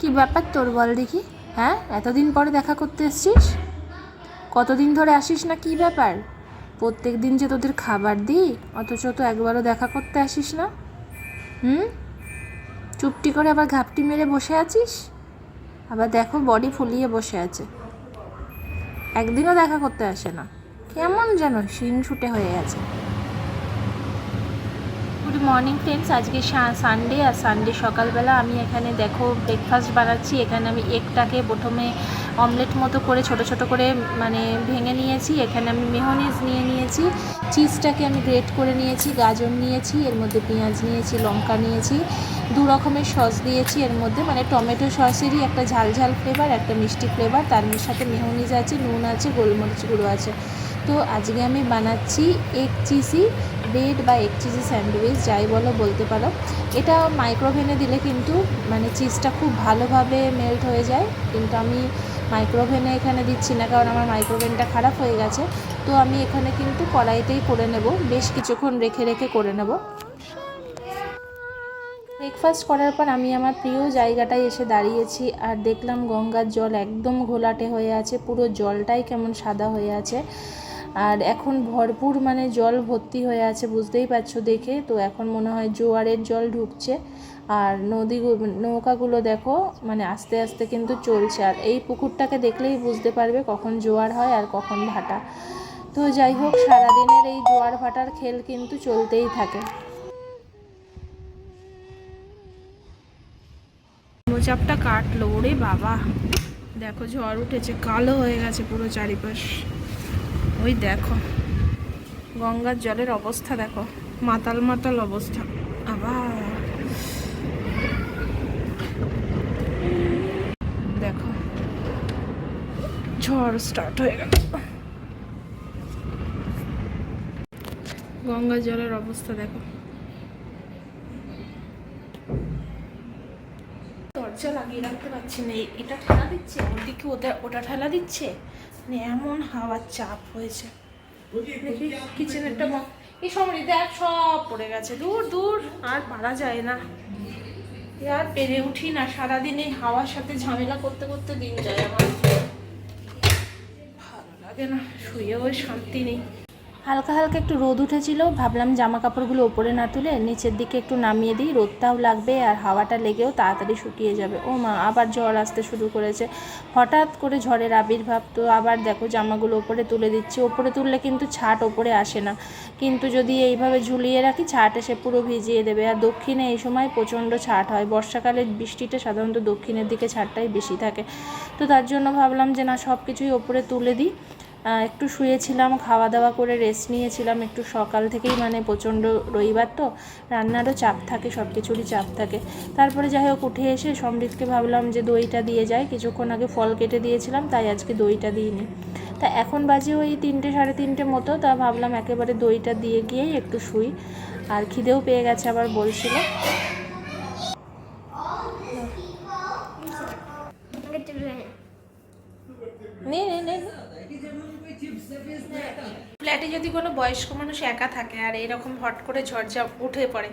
কি ব্যাপার তোর বল দেখি? হ্যাঁ? এতদিন পরে দেখা করতে এসছিস? কতদিন ধরে আসিস না কি ব্যাপার? প্রত্যেক দিন যে তোদের খাবার দিই, অথচ তো একবারও দেখা করতে আসিস না। হুম? চুপটি করে আবার ঘাপটি মেরে বসে আছিস? আবার দেখো বডি ফুলিয়ে বসে আছে। একদিনও দেখা করতে আসে না। কেমন যেন শিং ছুটে হয়ে গেছে গুড মর্নিং ফ্রেন্ডস। আজকে সানডে আর সানডে সকালবেলা আমি এখানে দেখো ব্রেকফাস্ট বানাচ্ছি। এখানে আমি এগটাকে প্রথমে অমলেট মতো করে ছোট ছোট করে মানে ভেঙে নিয়েছি। এখানে আমি মেহনিজ নিয়ে নিয়েছি। চিজটাকে আমি গ্রেট করে নিয়েছি, গাজর নিয়েছি, এর মধ্যে পেঁয়াজ নিয়েছি, লঙ্কা নিয়েছি, দু রকমের সস দিয়েছি। এর মধ্যে মানে টমেটো সসেরই একটা ঝাল ঝাল ফ্লেভার একটা মিষ্টি ফ্লেভার তার সাথে মেহনিজ আছে, নুন আছে, গোলমরিচ গুঁড়ো আছে। তো আজকে আমি বানাচ্ছি এগ চিজি ব্রেড বা এগ চিজি স্যান্ডউইচ যাই বলো বলতে পারো। এটা মাইক্রোভেনে দিলে কিন্তু মানে চিজটা খুব ভালোভাবে মেল্ট হয়ে যায়। কিন্তু আমি মাইক্রোভেনে এখানে দিচ্ছি না, কারণ আমার মাইক্রোভেনটা খারাপ হয়ে গেছে। তো আমি এখানে কিন্তু কড়াইতেই করে নেব। বেশ কিছুক্ষণ রেখে রেখে করে নেব। ব্রেকফাস্ট করার পর আমি আমার প্রিয় জায়গাটায় এসে দাঁড়িয়েছি আর দেখলাম গঙ্গার জল একদম ঘোলাটে হয়ে আছে। পুরো জলটাই কেমন সাদা হয়ে আছে। আর এখন ভরপুর মানে জল ভর্তি হয়ে আছে, বুঝতেই পারছ দেখে। তো এখন মনে হয় জোয়ারের জল ঢুকছে। আর নদী নৌকাগুলো দেখো মানে আস্তে আস্তে কিন্তু চলছে। আর এই পুকুরটাকে দেখলেই বুঝতে পারবে কখন জোয়ার হয় আর কখন ভাটা। তো যাই হোক, সারাদিনের এই জোয়ার ভাটার খেল কিন্তু চলতেই থাকে। মোচাপটা কাটলো, ওরে বাবা। দেখো ঝড় উঠেছে, কালো হয়ে গেছে পুরো চারিপাশ। ওই দেখো, গঙ্গার জলের অবস্থা দেখো, মাতাল মাতাল অবস্থা। আবার দেখো, ঝড় স্টার্ট হয়ে গেল। গঙ্গার জলের অবস্থা দেখো। দরজা লাগিয়ে রাখতে পারছি না, এটা ঠেলা দিচ্ছে? ওদিকে ওটা ওটা ঠেলা দিচ্ছে? মানে এমন হাওয়ার চাপ হয়েছে। দেখি কিচেনেরটা এই সময় দেখ সব পড়ে গেছে। দূর দূর আর পারা যায় না। আর পেরে উঠি না। সারাদিন এই হাওয়ার সাথে ঝামেলা করতে করতে দিন যায় আমার। ভালো লাগে না। শুয়েও শান্তি নেই। হালকা হালকা একটু রোদ উঠেছিল, ভাবলাম জামা কাপড়গুলো ওপরে না তুলে নিচের দিকে একটু নামিয়ে দিই, রোদটাও লাগবে আর হাওয়াটা লেগেও তাড়াতাড়ি শুকিয়ে যাবে। ও মা, আবার ঝড় আসতে শুরু করেছে। হঠাৎ করে ঝড়ের আবির্ভাব, তো আবার দেখো জামাগুলো ওপরে তুলে দিচ্ছি। ওপরে তুললে কিন্তু ছাট ওপরে আসে না। কিন্তু যদি এইভাবে ঝুলিয়ে রাখি, ছাট এসে পুরো ভিজিয়ে দেবে। আর দক্ষিণে এই সময় প্রচণ্ড ছাট হয়। বর্ষাকালে বৃষ্টিটা সাধারণত দক্ষিণের দিকে ছাটটাই বেশি থাকে। তো তার জন্য ভাবলাম যে না সব কিছুই ওপরে তুলে দিই। একটু শুয়েছিলাম খাওয়া দাওয়া করে রেস্ট নিয়েছিলাম, একটু সকাল থেকেই মানে প্রচণ্ড রবিবার তো, রান্নারও চাপ থাকে সব কিছুরই চাপ থাকে। তারপরে যাই হোক, উঠে এসে সমৃদ্ধকে ভাবলাম যে দইটা দিয়ে যায় কিছুক্ষণ আগে ফল কেটে দিয়েছিলাম, তাই আজকে দইটা দিইনি। তা এখন বাজে ওই তিনটে সাড়ে তিনটে মতো, তা ভাবলাম একেবারে দইটা দিয়ে গিয়েই একটু শুই। আর খিদেও পেয়ে গেছে আবার বলছিল নে নে নে ফ্ল্যাটে যদি কোনো বয়স্ক মানুষ একা থাকে আর এরকম হট করে ঝড়ঝা উঠে পড়ে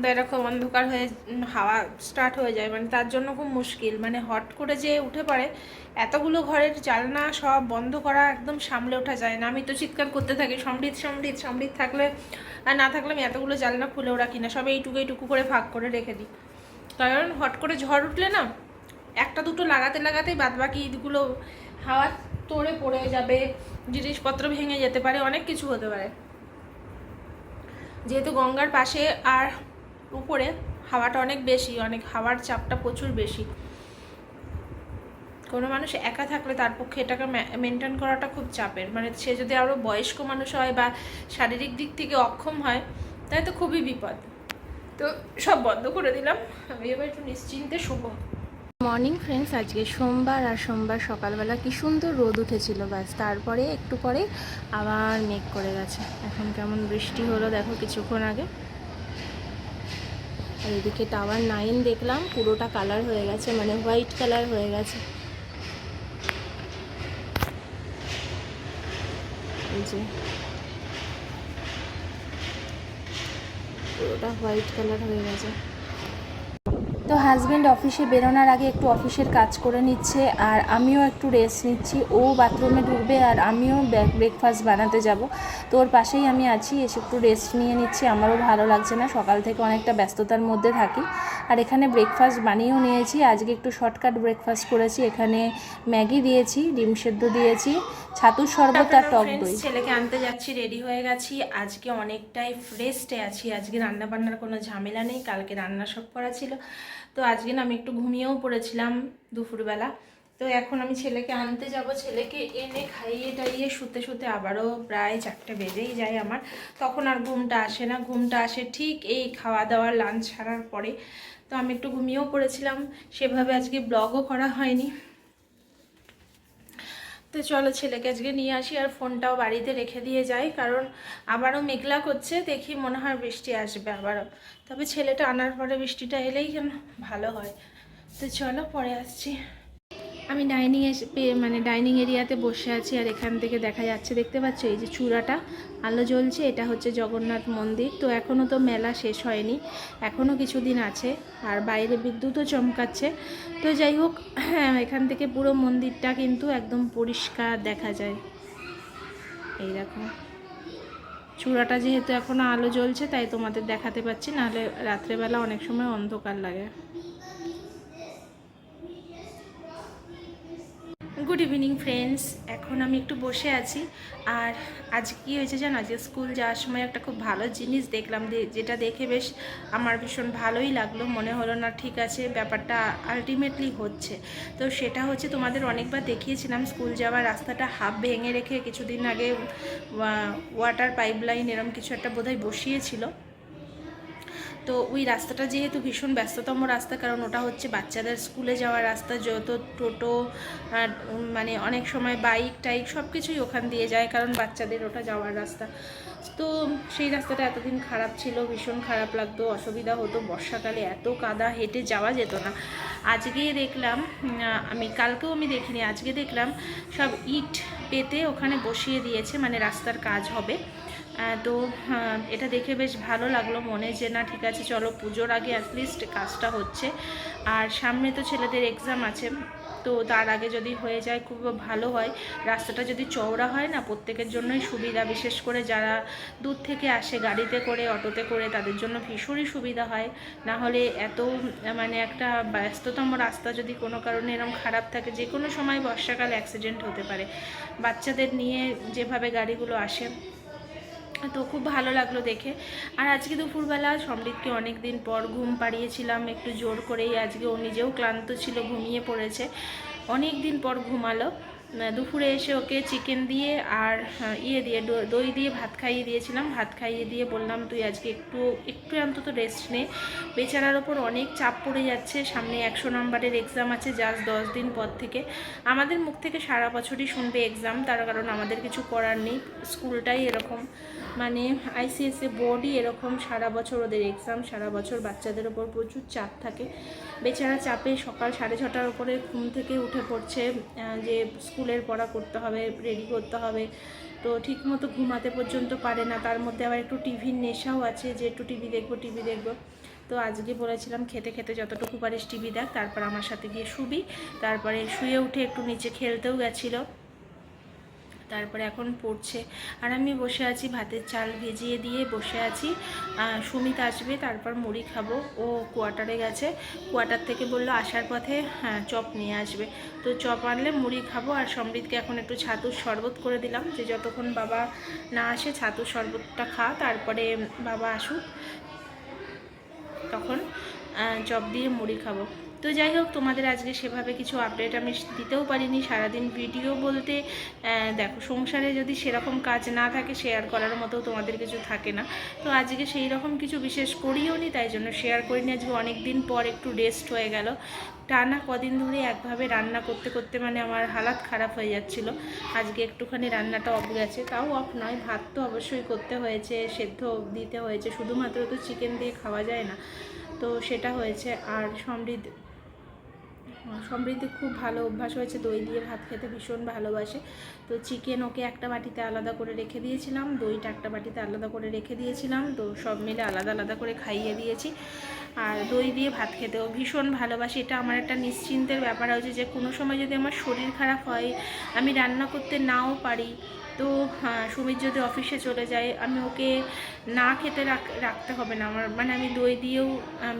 বা এরকম অন্ধকার হয়ে হাওয়া স্টার্ট হয়ে যায় মানে তার জন্য খুব মুশকিল। মানে হট করে যে উঠে পড়ে, এতগুলো ঘরের জানলা সব বন্ধ করা একদম সামলে ওঠা যায় না। আমি তো চিৎকার করতে থাকি, সমৃদ্ধ সমৃদ্ধ সমৃদ্ধ থাকলে আর না থাকলে আমি এতগুলো জানলা খুলেও রাখি না সব এইটুকু এইটুকু করে ভাগ করে রেখে দিই। কারণ হট করে ঝড় উঠলে না, একটা দুটো লাগাতে, লাগাতেই বাদ বাকি ঈদগুলো, হাওয়া তোড়ে পড়ে যাবে, জিনিসপত্র ভেঙে যেতে পারে, অনেক কিছু হতে পারে। যেহেতু গঙ্গার পাশে আর উপরে হাওয়াটা অনেক বেশি, অনেক হাওয়ার চাপটা প্রচুর বেশি। কোনো মানুষ একা থাকলে তার পক্ষে এটাকে মেনটেন করাটা খুব চাপের। মানে সে যদি আরও বয়স্ক মানুষ হয় বা শারীরিক দিক থেকে অক্ষম হয়, তাহলে তো খুবই বিপদ। তো সব বন্ধ করে দিলাম। আমি এবার একটু নিশ্চিন্তে শুভ মর্নিং ফ্রেন্ডস, আজকে সোমবার আর সোমবার সকালবেলা কি সুন্দর রোদ উঠেছিল, ব্যাস তারপরে একটু পরে আবার মেঘ করে গেছে। এখন কেমন বৃষ্টি হলো দেখো কিছুক্ষণ আগে। আর এদিকে টাওয়ার নাইন দেখলাম, পুরোটা কালার হয়ে গেছে মানে হোয়াইট কালার হয়ে গেছে। পুরোটা হোয়াইট কালার হয়ে গেছে। তো হাজব্যান্ড অফিসে বেরোনোর আগে একটু অফিসের কাজ করে নিচ্ছে, আর আমিও একটু রেস্ট নিচ্ছি। ও বাথরুমে ঢুকবে আর আমিও ব্রেকফাস্ট বানাতে যাব। তো ওর পাশেই আমি আছি এসে একটু রেস্ট নিয়ে নিচ্ছি আমারও ভালো লাগছে না সকাল থেকে অনেকটা ব্যস্ততার মধ্যে থাকি। আর এখানে ব্রেকফাস্ট বানিয়েও নিয়েছি আজকে একটু শর্টকাট ব্রেকফাস্ট করেছি এখানে ম্যাগি দিয়েছি ডিম সেদ্ধ দিয়েছি ছাতুর শরবত আর টক দই। ছেলেকে আনতে যাচ্ছি রেডি হয়ে গেছি আজকে অনেকটাই ফ্রেশে আছি আজকে রান্না বান্নার কোনো ঝামেলা নেই কালকে রান্না সব করা ছিল। তো আজকে না আমি একটু ঘুমিয়েও পড়েছিলাম দুপুরবেলা। তো এখন আমি ছেলেকে আনতে যাব। ছেলেকে এনে খাইয়ে টাইয়ে শুতে শুতে আবারও প্রায় চারটে বেজেই যায় আমার। তখন আর ঘুমটা আসে না। ঘুমটা আসে ঠিক এই খাওয়া দাওয়া লাঞ্চ ছাড়ার পরে। তো আমি একটু ঘুমিয়েও পড়েছিলাম। সেভাবে আজকে ব্লগও করা হয়নি। তো চলো ছেলেকে আজকে নিয়ে আসি আর ফোনটাও বাড়িতে রেখে দিয়ে যাই। কারণ আবারও মেঘলা করছে, দেখি মনে হয় বৃষ্টি আসবে আবারও। তবে ছেলেটা আনার পরে বৃষ্টিটা এলেই যেন ভালো হয়। তো চলো পরে আসছি। আমি ডাইনিং মানে ডাইনিং এরিয়াতে বসে আছি আর এখান থেকে দেখা যাচ্ছে, দেখতে পাচ্ছ? এই যে চূড়াটা, আলো জ্বলছে, এটা হচ্ছে জগন্নাথ মন্দির। তো এখনও তো মেলা শেষ হয়নি এখনও কিছুদিন আছে আর বাইরে বিদ্যুৎও চমকাচ্ছে। তো যাই হোক হ্যাঁ এখান থেকে পুরো মন্দিরটা কিন্তু একদম পরিষ্কার দেখা যায়। এই দেখো, চূড়াটা যেহেতু এখনও আলো জ্বলছে, তাই তোমাদের দেখাতে পাচ্ছি, নাহলে রাত্রেবেলা অনেক সময় অন্ধকার লাগে। Good evening friends. এখন আমি একটু বসে আছি। আর আজ কি হয়েছে জানো? আজকে স্কুল যাওয়ার সময় একটা খুব ভালো জিনিস দেখলাম যেটা দেখে বেশ আমার ভীষণ ভালোই লাগল। মনে হলো না ঠিক আছে, ব্যাপারটা আলটিমেটলি হচ্ছে। তো সেটা হচ্ছে তোমাদের অনেকবার দেখিয়েছিলাম, স্কুল যাওয়ার রাস্তাটা হাফ ভেঙে রেখে কিছুদিন আগে ওয়াটার পাইপলাইন এরম কিছু একটা বোধহয় বসিয়েছিল। তো ওই রাস্তাটা যেহেতু ভীষণ ব্যস্ততম রাস্তা কারণ ওটা হচ্ছে বাচ্চাদের স্কুলে যাওয়ার রাস্তা যত টোটো আর, মানে অনেক সময় বাইক টাইক সব কিছুই ওখান দিয়ে যায় কারণ বাচ্চাদের ওটা যাওয়ার রাস্তা। তো সেই রাস্তাটা এতদিন খারাপ ছিল ভীষণ খারাপ লাগতো অসুবিধা হতো বর্ষাকালে এত কাদা হেঁটে যাওয়া যেত না। আজকে দেখলাম আমি কালকেও আমি দেখিনি আজকে দেখলাম সব ইট পেতে ওখানে বসিয়ে দিয়েছে মানে রাস্তার কাজ হবে। তো আহ, এটা দেখে বেশ ভালো লাগল মনে যে না ঠিক আছে চলো পুজোর আগে অ্যাটলিস্ট কাজটা হচ্ছে। আর সামনে তো ছেলেদের এক্সাম আছে তো তার আগে যদি হয়ে যায় খুব ভালো হয়। রাস্তাটা যদি চওড়া হয় না প্রত্যেকের জন্যই সুবিধা বিশেষ করে যারা দূর থেকে আসে গাড়িতে করে অটোতে করে তাদের জন্য ভীষণই সুবিধা হয়। না হলে এত মানে একটা ব্যস্ততম রাস্তা যদি কোনো কারণে এরকম খারাপ থাকে যে কোনো সময় বর্ষাকালে অ্যাক্সিডেন্ট হতে পারে। বাচ্চাদের নিয়ে যেভাবে গাড়িগুলো আসে তো খুব ভালো লাগল দেখে। আর আজকে দুপুরবেলা সমৃদ্ধকে অনেক দিন পর ঘুম পাড়িয়েছিলাম, একটু জোর করেই। আজকে ও নিজেও ক্লান্ত ছিল, ঘুমিয়ে পড়েছে। অনেক দিন পর ঘুমালো। দুপুরে এসে ওকে চিকেন দিয়ে আর ইয়ে দিয়ে দই দিয়ে ভাত খাইয়ে দিয়েছিলাম। ভাত খাইয়ে দিয়ে বললাম, তুই আজকে একটু একটু অন্তত রেস্ট নে। বেচারার ওপর অনেক চাপ পড়ে যাচ্ছে। সামনে একশো নম্বরের এক্সাম আছে জাস্ট দশ দিন পর থেকে। আমাদের মুখ থেকে সারা বছরই শুনবে এক্সাম তার কারণ আমাদের কিছু করার নেই। স্কুলটাই এরকম। মানে আইসিএসএ বোর্ডই এরকম সারা বছর ওদের এক্সাম সারা বছর বাচ্চাদের ওপর প্রচুর চাপ থাকে। বেচারা চাপে সকাল সাড়ে ছটার উপরে ঘুম থেকে উঠে পড়ছে যে স্কুলের পড়া করতে হবে রেডি করতে হবে। তো ঠিকমতো ঘুমাতে পর্যন্ত পারে না। তার মধ্যে আবার একটু টিভির নেশাও আছে যে একটু টিভি দেখব টিভি দেখব। তো আজকে বলেছিলাম খেতে খেতে যতটুকু পারিস টিভি দেখ। তারপর আমার সাথে গিয়ে শুবি। তারপরে শুয়ে উঠে একটু নিচে খেলতেও গেছিল। তারপরে এখন পড়ছে। আর আমি বসে আছি, ভাতের চাল ভিজিয়ে দিয়ে বসে আছি। সুমিত আসবে, তারপর মুড়ি খাব। ও কোয়ার্টারে গেছে। কোয়ার্টার থেকে বলল, আসার পথে হ্যাঁ চপ নিয়ে আসবে। তো চপ আনলে মুড়ি খাব। আর সমৃদ্ধকে এখন একটু ছাতুর শরবত করে দিলাম। যে যতক্ষণ বাবা না আসে, ছাতুর শরবতটা খা। তারপরে বাবা আসুক, তখন চপ দিয়ে মুড়ি খাব। তো যাই হোক, তোমাদের আজকে সেভাবে কিছু আপডেট আমি দিতেও পারিনি। সারাদিন ভিডিও বলতে দেখো, সংসারে যদি সেরকম কাজ না থাকে শেয়ার করার মতো তোমাদের কিছু থাকে না। তো আজকে সেই রকম কিছু বিশেষ করিও নি, তাই জন্য শেয়ার করিনি। আজকে অনেক দিন পর একটু রেস্ট হয়ে গেল। টানা কদিন ধরে একভাবে রান্না করতে করতে মানে আমার হালাত খারাপ হয়ে যাচ্ছিল। আজকে একটুখানি রান্নাটা অফ গেছে। তাও অফ নয়, ভাত তো অবশ্যই করতে হয়েছে, সেদ্ধ দিতে হয়েছে। শুধুমাত্র তো চিকেন দিয়ে খাওয়া যায় না। তো সেটা হয়েছে। আর সমৃদ্ধ সমৃদ্ধি খুব ভালো অভ্যাস হয়েছে। দই দিয়ে ভাত খেতে ভীষণ ভালোবাসে। তো চিকেন ওকে একটা বাটিতে আলাদা করে রেখে দিয়েছিলাম। দইটা একটা বাটিতে আলাদা করে রেখে দিয়েছিলাম। তো সব মিলে আলাদা আলাদা করে খাইয়ে দিয়েছি। আর দই দিয়ে ভাত খেতেও ভীষণ ভালোবাসি। এটা আমার একটা নিশ্চিন্তের ব্যাপার হয়েছে যে কোনো সময় যদি আমার শরীর খারাপ হয়, আমি রান্না করতে নাও পারি তো হ্যাঁ, সুমিত যদি অফিসে চলে যায় আমি ওকে না খেতে রাখতে হবে না আমার। মানে আমি দই দিয়েও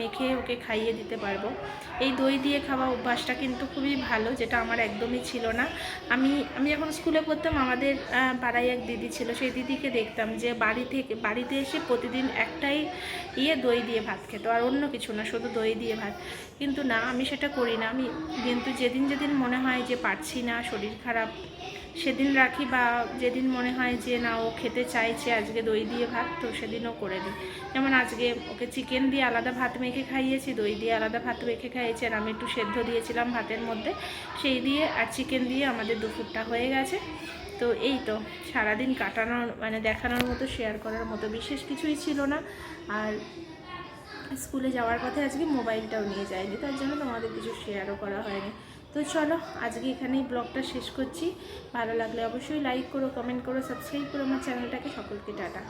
মেখে ওকে খাইয়ে দিতে পারব। এই দই দিয়ে খাওয়া অভ্যাসটা কিন্তু খুবই ভালো যেটা আমার একদমই ছিল না। আমি আমি যখন স্কুলে পড়তাম আমাদের পাড়ায় এক দিদি ছিল। সেই দিদিকে দেখতাম যে বাড়ি থেকে বাড়িতে এসে প্রতিদিন একটাই ইয়ে দই দিয়ে ভাত খেত আর অন্য কিছু না শুধু দই দিয়ে ভাত। কিন্তু না আমি সেটা করি না। আমি কিন্তু যেদিন যেদিন মনে হয় যে পারছি না শরীর খারাপ সেদিন রাখি বা যেদিন মনে হয় যে না, ও খেতে চাইছে আজকে দই দিয়ে ভাত, তো সেদিনও করে দিই যেমন আজকে ওকে চিকেন দিয়ে আলাদা ভাত মেখে খাইয়েছি, দই দিয়ে আলাদা ভাত মেখে খাইয়েছি, আর আমি একটু সেদ্ধ দিয়েছিলাম ভাতের মধ্যে। সেই দিয়ে আর চিকেন দিয়ে আমাদের দুপুরটা হয়ে গেছে। তো এই তো, সারাদিন কাটানোর মানে দেখানোর মতো শেয়ার করার মতো বিশেষ কিছুই ছিল না। আর স্কুলে যাওয়ার পথে আজকে মোবাইলটাও নিয়ে যায়নি, তার জন্য তোমাদের কিছু শেয়ারও করা হয়নি। তো চলো, আজকে এখানেই ব্লগটা শেষ করছি। ভালো লাগলে অবশ্যই লাইক করো কমেন্ট করো সাবস্ক্রাইব করো আমার চ্যানেলটাকে। সকলকে টাটা।